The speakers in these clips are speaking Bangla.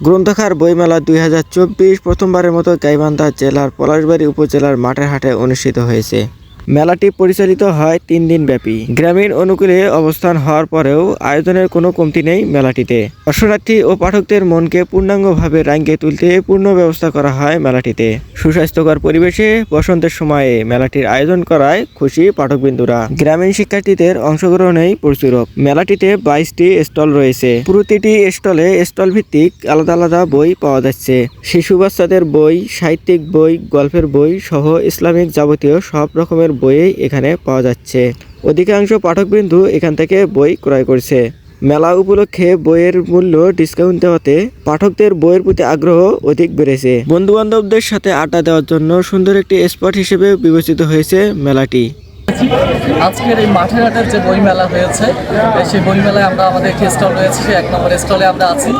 গ্রন্থাগার বইমেলা দুই হাজার চব্বিশ প্রথমবারের মতো গাইবান্ধা জেলার পলাশবাড়ি উপজেলার মাঠের হাটে অনুষ্ঠিত হয়েছে। মেলাটি পরিচালিত হয় তিন দিন ব্যাপী। গ্রামীণ অনুকূলে অবস্থান হওয়ার পরেও আয়োজনের কোনো কমতি নেই মেলাটিতে। দর্শনার্থী ও পাঠকদের মনকে পূর্ণাঙ্গভাবে রাঙ্গে তুলতে পূর্ণ ব্যবস্থা করা হয় মেলাটিতে। সুস্বাস্থ্যকর পরিবেশে বসন্তের সময়ে মেলাটির আয়োজন করায় খুশি পাঠকবিন্দুরা। গ্রামীণ শিক্ষার্থীদের অংশগ্রহণেই প্রচুরক। মেলাটিতে বাইশটি স্টল রয়েছে। প্রতিটি স্টলে স্টল ভিত্তিক আলাদা আলাদা বই পাওয়া যাচ্ছে। শিশু বাচ্চাদের বই, সাহিত্যিক বই, গল্পের বই সহ ইসলামিক যাবতীয় সব রকমের বইই এখানে পাওয়া যাচ্ছে। অধিকাংশ পাঠকবিন্দু এখান থেকে বই ক্রয় করছে। মেলা উপলক্ষে বইয়ের মূল্য ডিসকাউন্ট দেওয়াতে পাঠকদের বইয়ের প্রতি আগ্রহ অধিক বেড়েছে। বন্ধু বান্ধবদের সাথে আড্ডা দেওয়ার জন্য সুন্দর একটি স্পট হিসেবে বিবেচিত হয়েছে মেলাটি। আজকের এই মাঠের হাটের যে বইমেলা হয়েছে সেই বইমেলায় আমরা আমাদের একটি স্টল রয়েছে, সেই এক নম্বর স্টলে আমরা আছি।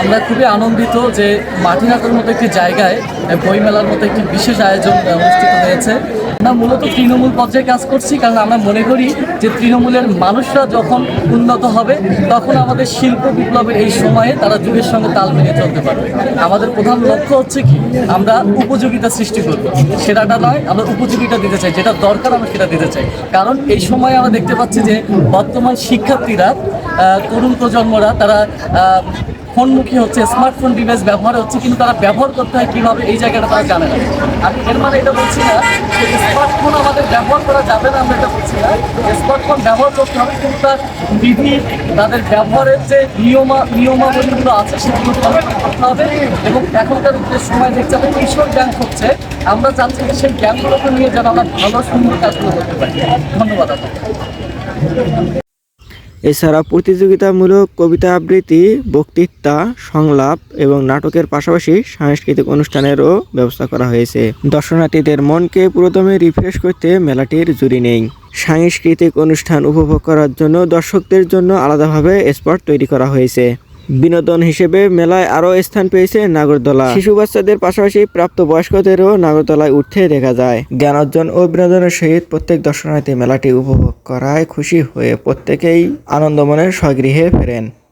আমরা খুবই আনন্দিত যে মাঠে ঘাটের মতো একটি জায়গায় বইমেলার মতো একটি বিশেষ আয়োজন অনুষ্ঠিত হয়েছে। আমরা মূলত তৃণমূল পর্যায়ে কাজ করছি, কারণ আমরা মনে করি যে তৃণমূলের মানুষরা যখন উন্নত হবে, তখন আমাদের শিল্প বিপ্লবের এই সময়ে তারা যুগের সঙ্গে তাল মিলিয়ে চলতে পারবে। আমাদের প্রধান লক্ষ্য হচ্ছে কি? আমরা উপযোগিতা সৃষ্টি করব। সেটাটা নয়, আমরা উপযোগিতা দিতে চাই। যেটা দরকার আমরা সেটা দিতে চাই। কারণ এই সময়ে আমরা দেখতে পাচ্ছি যে বর্তমান শিক্ষার্থীরা তরুণ প্রজন্মরা তারা ফোনমুখী হচ্ছে, স্মার্টফোন ডিভাইস ব্যবহার হচ্ছে, কিন্তু তারা ব্যবহার করতে হয় কীভাবে, এই জায়গাটা তারা জানে না। আমি এর মানে এটা বলছি না যে স্মার্টফোন আমাদের ব্যবহার করা যাবে না, আমরা এটা বলছি না। স্মার্টফোন ব্যবহার করতে হবে, কিন্তু তার বিধি, তাদের ব্যবহারের যে নিয়মা, নিয়মাবলীগুলো আছে, সেগুলো করতে হবে। এবং এখনকার যে সময় দেখছি আমরা কিশোর জ্ঞান হচ্ছে আমরা চাচ্ছি যে সেই জ্ঞানগুলোকে নিয়ে যেন আমরা ভালো, সুন্দর কাজগুলো করতে পারি। ধন্যবাদ আপনাকে। এছাড়া প্রতিযোগিতামূলক কবিতা আবৃত্তি, বক্তৃতা, সংলাপ এবং নাটকের পাশাপাশি সাংস্কৃতিক অনুষ্ঠানেরও ব্যবস্থা করা হয়েছে। দর্শনার্থীদের মনকে প্রথমে রিফ্রেশ করতে মেলাটির জুড়ি নেই। সাংস্কৃতিক অনুষ্ঠান উপভোগ করার জন্য দর্শকদের জন্য আলাদাভাবে স্পট তৈরি করা হয়েছে। বিনোদন হিসেবে মেলায় আরও স্থান পেয়েছে নাগরদোলা। শিশু বাচ্চাদের পাশাপাশি প্রাপ্ত বয়স্কদেরও নাগরদোলায় উঠতে দেখা যায়। জ্ঞান অর্জন ও বিনোদনের সহিত প্রত্যেক দর্শনার্থী মেলাটি উপভোগ করায় খুশি হয়ে প্রত্যেকেই আনন্দমনের স্বগৃহে ফেরেন।